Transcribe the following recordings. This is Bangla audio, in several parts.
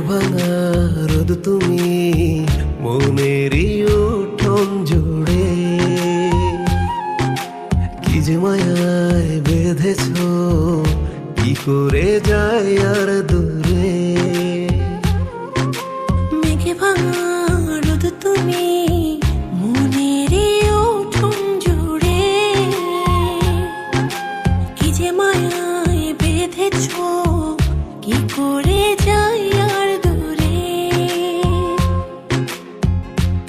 ভাঙা রোদ তুমি মনেরই উঠোন জোড়ে। কি যে মায়ায় বেঁধেছ, কি করে যায় আর দূরে। মেঘে ভাঙা রোদ তুমি মনের উঠুন জুড়ে। কি যে মায়ায় বেঁধেছ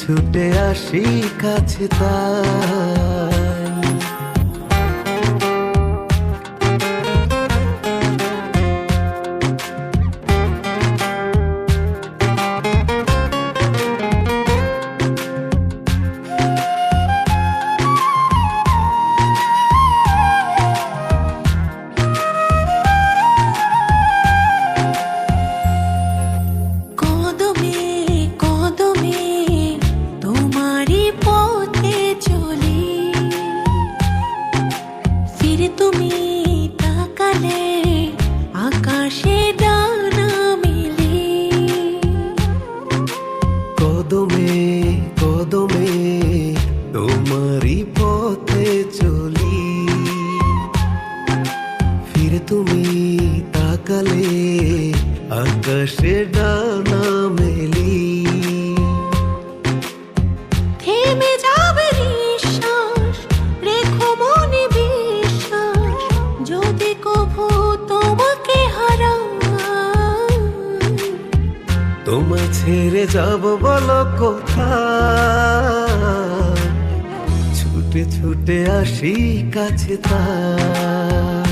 ছুটে আসি কাছে তাই আকাশে ডানা মেলি থেমে যাবে নিঃশ্বাস রেখো মনে বিশ্বাস যদি কভু তোমাকে হারাই তোমায় ছেড়ে যাব বলো কোথায়? ছুটে ছুটে আসি কাছে তাই